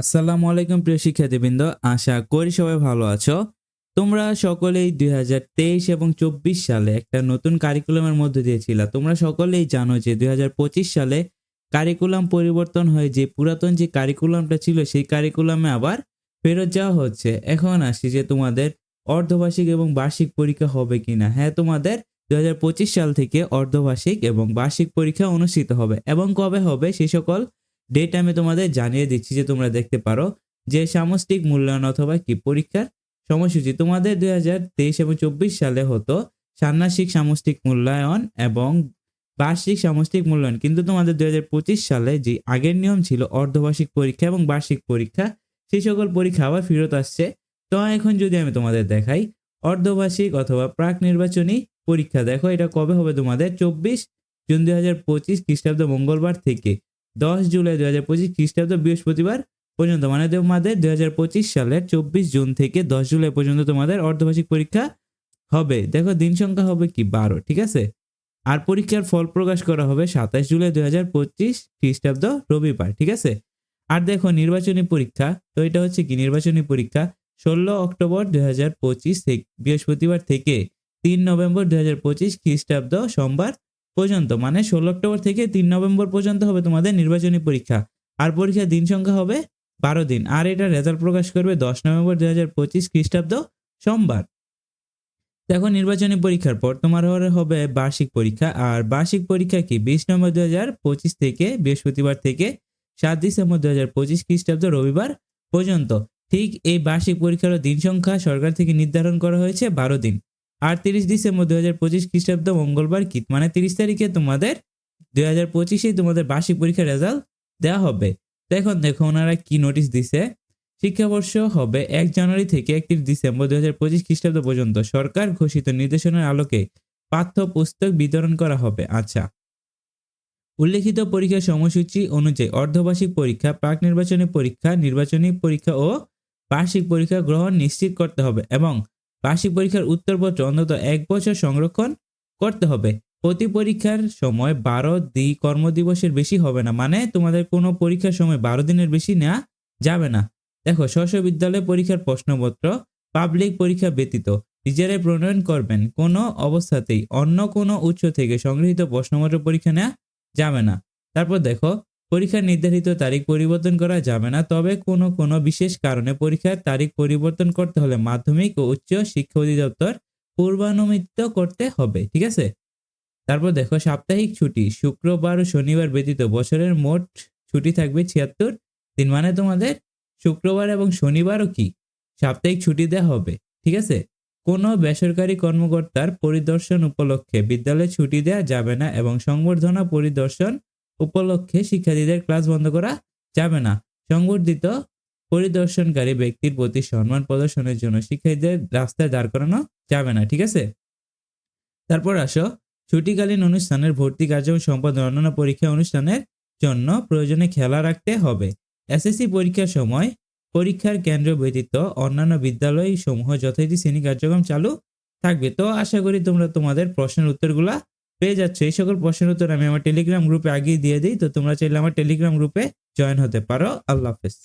আসসালামু আলাইকুম প্রিয় শিক্ষার্থীবৃন্দ, আশা করি সবাই ভালো আছো। তোমরা সকলেই দু হাজার তেইশ এবং চব্বিশ সালে একটা নতুন কারিকুলামের মধ্যে দিয়েছিল তোমরা সকলেই জানো যে দুই হাজার পঁচিশ সালে কারিকুলাম পরিবর্তন হয়ে যে পুরাতন যে কারিকুলামটা ছিল, সেই কারিকুলামে আবার ফেরত যাওয়া হচ্ছে। এখন আসি যে তোমাদের অর্ধবার্ষিক এবং বার্ষিক পরীক্ষা হবে কিনা। হ্যাঁ তোমাদের দুই হাজার পঁচিশ সাল থেকে অর্ধবার্ষিক এবং বার্ষিক পরীক্ষা অনুষ্ঠিত হবে। এবং কবে হবে? সে সকল ডেট আমি তোমাদের জানিয়ে দিচ্ছি যে তোমরা দেখতে পারো যে সামষ্টিক মূল্যায়ন অথবা কি পরীক্ষার সময়সূচি তোমাদের দুই হাজার তেইশ এবং চব্বিশ সালে হতো ষান্মাসিক সামষ্টিক মূল্যায়ন এবং বার্ষিক সামষ্টিক মূল্যায়ন। কিন্তু তোমাদের দুই হাজার পঁচিশ সালে যে আগের নিয়ম ছিল অর্ধবার্ষিক পরীক্ষা এবং বার্ষিক পরীক্ষা, সেই সকল পরীক্ষা আবার ফেরত আসছে। তো এখন যদি আমি তোমাদের দেখাই, অর্ধবার্ষিক অথবা প্রাক নির্বাচনী পরীক্ষা, দেখো এটা কবে হবে তোমাদের? চব্বিশ জুন দুই হাজার পঁচিশ খ্রিস্টাব্দ মঙ্গলবার থেকে। দশ জুলাই দুই হাজার পঁচিশ খ্রিস্টাব্দ বৃহস্পতিবার পর্যন্ত মানে তোমাদের দুই হাজার পঁচিশ সালের চব্বিশ জুন থেকে দশ জুলাই পর্যন্ত তোমাদের অর্ধবার্ষিক পরীক্ষা হবে। দেখো, দিন সংখ্যা হবে কি? বারো, ঠিক আছে? আর পরীক্ষার ফল প্রকাশ করা হবে সাতাশ জুলাই দুই হাজার পঁচিশ খ্রিস্টাব্দ রবিবার, ঠিক আছে? আর দেখো, নির্বাচনী পরীক্ষা, তো এটা হচ্ছে কি? নির্বাচনী পরীক্ষা ষোলো অক্টোবর দুই হাজার পঁচিশ বৃহস্পতিবার থেকে তিন নভেম্বর দুই হাজার পঁচিশ খ্রিস্টাব্দ সোমবার পর্যন্ত মানে ষোলো অক্টোবর থেকে তিন নভেম্বর পর্যন্ত হবে তোমাদের নির্বাচনী পরীক্ষা। আর পরীক্ষার দিন সংখ্যা হবে বারো দিন। আর এটা রেজাল্ট প্রকাশ করবে দশ নভেম্বর দুই হাজার পঁচিশ খ্রিস্টাব্দ সোমবার। দেখো, নির্বাচনী পরীক্ষার পর তোমার হবে বার্ষিক পরীক্ষা। আর বার্ষিক পরীক্ষা কি? বিশ নভেম্বর দুই হাজার পঁচিশ থেকে বৃহস্পতিবার থেকে সাত ডিসেম্বর দুই হাজার পঁচিশ খ্রিস্টাব্দ রবিবার পর্যন্ত। ঠিক এই বার্ষিক পরীক্ষার দিন সংখ্যা সরকার থেকে নির্ধারণ করা হয়েছে বারো দিন। আর তিরিশ ডিসেম্বর দুই হাজার পঁচিশ খ্রিস্টাব্দ মঙ্গলবার কি? মানে তিরিশ তারিখে তোমাদের দুই হাজার পঁচিশেই তোমাদের বার্ষিক পরীক্ষার রেজাল্ট দেওয়া হবে। তো এখন দেখো ওনারা কি নোটিশ দিছে। শিক্ষাবর্ষ হবে এক জানুয়ারি থেকে একত্রিশ ডিসেম্বর দুই হাজার পঁচিশ খ্রিস্টাব্দ পর্যন্ত। সরকার ঘোষিত নির্দেশনার আলোকে পাঠ্য পুস্তক বিতরণ করা হবে। আচ্ছা। উল্লেখিত পরীক্ষার সময়সূচি অনুযায়ী অর্ধবার্ষিক পরীক্ষা, প্রাক নির্বাচনী পরীক্ষা নির্বাচনী পরীক্ষা ও বার্ষিক পরীক্ষা গ্রহণ নিশ্চিত করতে হবে এবং বার্ষিক পরীক্ষার উত্তরপত্র অন্তত এক বছর সংরক্ষণ করতে হবে। প্রতি পরীক্ষার সময় বারো দি কর্মদিবসের বেশি হবে না। মানে তোমাদের কোনো পরীক্ষার সময় বারো দিনের বেশি নেওয়া যাবে না। দেখো স্ব বিদ্যালয় পরীক্ষার প্রশ্নপত্র, পাবলিক পরীক্ষা ব্যতীত। নিজেরাই প্রণয়ন করবেন, কোনো অবস্থাতেই অন্য কোনো উৎস থেকে সংগৃহীত প্রশ্নপত্র পরীক্ষা নেওয়া যাবে না। তারপর দেখো পরীক্ষার নির্ধারিত তারিখ পরিবর্তন করা যাবে না, তবে কোনো কোনো বিশেষ কারণে পরীক্ষার তারিখ পরিবর্তন করতে হলে মাধ্যমিক ও উচ্চ শিক্ষা অধিদপ্তর পূর্বানুমিত করতে হবে, ঠিক আছে? তারপর দেখো, সাপ্তাহিক ছুটি, শুক্রবার ও শনিবার ব্যতীত বছরের মোট ছুটি থাকবে ছিয়াত্তর দিন মানে তোমাদের শুক্রবার এবং শনিবারও কি? সাপ্তাহিক ছুটি দেওয়া হবে, ঠিক আছে? কোনো বেসরকারি কর্মকর্তার পরিদর্শন উপলক্ষে বিদ্যালয়ে ছুটি দেওয়া যাবে না এবং সংবর্ধনা পরিদর্শন উপলক্ষে শিক্ষার্থীদের ক্লাস বন্ধ করা যাবে না। সংবর্ধিত পরিদর্শনকারী ব্যক্তির প্রতি সম্মান প্রদর্শনের জন্য শিক্ষার্থীদের রাস্তায় দাঁড় করানো যাবে না, ঠিক আছে? তারপর আসো। ছুটিকালীন অনুষ্ঠানের ভর্তি কার্যক্রম সম্পাদন অন্যান্য পরীক্ষা অনুষ্ঠানের জন্য প্রয়োজনে খেলা রাখতে হবে। এসএসসি পরীক্ষার সময় পরীক্ষার কেন্দ্র ব্যতীত অন্যান্য বিদ্যালয় সমূহ যথারীতি শ্রেণি কার্যক্রম চালু থাকবে। তো আশা করি তোমরা তোমাদের প্রশ্নের উত্তরগুলা পেয়ে যাচ্ছ। এই সকল প্রশ্নের উত্তর আমি আমার টেলিগ্রাম গ্রুপে আগেই দিয়ে দিই। তো তোমরা চাইলে আমার টেলিগ্রাম গ্রুপে জয়েন হতে পারো। আল্লাহ হাফেজ।